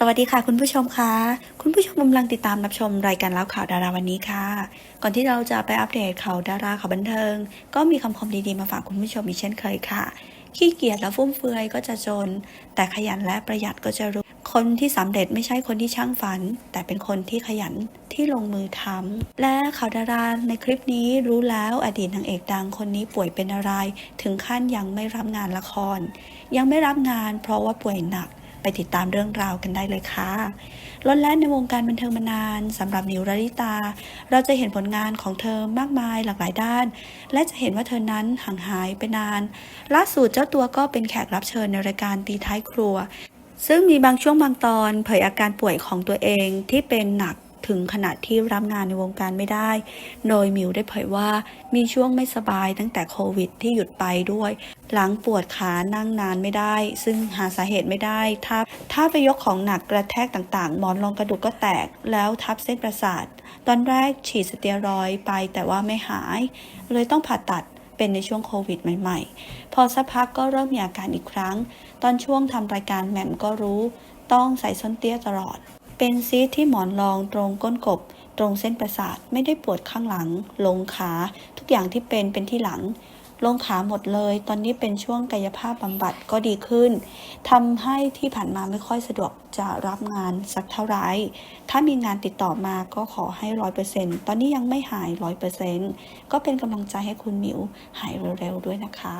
สวัสดีค่ะคุณผู้ชมคะคุณผู้ชมกำลังติดตามรับชมรายการเล่าข่าวดาราวันนี้ค่ะ ก่อนที่เราจะไปอัปเดตข่าวดาราข่าวบันเทิง ก็มีคำคมดีๆมาฝากคุณผู้ชมอีกเช่นเคยค่ะ ขี้เกียจและฟุ่มเฟือยก็จะจน แต่ขยันและประหยัดก็จะรู้ คนที่สำเร็จไม่ใช่คนที่ช่างฝัน แต่เป็นคนที่ขยันที่ลงมือทำและข่าวดาราในคลิปนี้รู้แล้วอดีตนางเอกดังคนนี้ป่วยเป็นอะไร ถึงขั้นยังไม่รับงานละคร ยังไม่รับงานเพราะว่าป่วยหนัก ไปติดตามเรื่องราวกันได้เลยค่ะล้นแล่นในวงการบันเทิงมานานสำหรับนิวราริตา เราจะเห็นผลงานของเธอมากมายหลากหลายด้าน และจะเห็นว่าเธอนั้นห่างหายไปนาน ล่าสุดเจ้าตัวก็เป็นแขกรับเชิญในรายการตีท้ายครัว ซึ่งมีบางช่วงบางตอนเผยอาการป่วยของตัวเองที่เป็นหนัก ถึงขนาดที่รับงานในวงการไม่ได้ โดยมิวได้เผยว่ามีช่วงไม่สบายตั้งแต่โควิดที่หยุดไปด้วย หลังปวดขานั่งนานไม่ได้ ซึ่งหาสาเหตุไม่ได้ ถ้าถ้าไปยกของหนักกระแทกต่างๆ หมอนรองกระดูกก็แตกแล้วทับเส้นประสาท ตอนแรกฉีดสเตียรอยด์ไปแต่ว่าไม่หาย เลยต้องผ่าตัดเป็นในช่วงโควิดใหม่ๆ พอสักพักก็เริ่มมีอาการอีกครั้ง ตอนช่วงทำรายการแหม่มก็รู้ ต้องใส่ส้นเตี้ยตลอด เป็นซีทที่หมอนรองตรงก้นกบ ตรงเส้นประสาทไม่ได้ปวดข้างหลัง ลงขาทุกอย่างที่เป็นเป็นที่หลัง ลงขาหมดเลย ตอนนี้เป็นช่วงกายภาพบำบัดก็ดีขึ้นทำให้ที่ผ่านมาไม่ค่อยสะดวกจะรับงานสักเท่าไหร่ถ้ามีงานติดต่อมาก็ขอให้ร้อยเปอร์เซ็นต์ตอนนี้ยังไม่หายร้อยเปอร์เซ็นต์ก็เป็นกำลังใจให้คุณหมิวหายเร็วๆด้วยนะคะ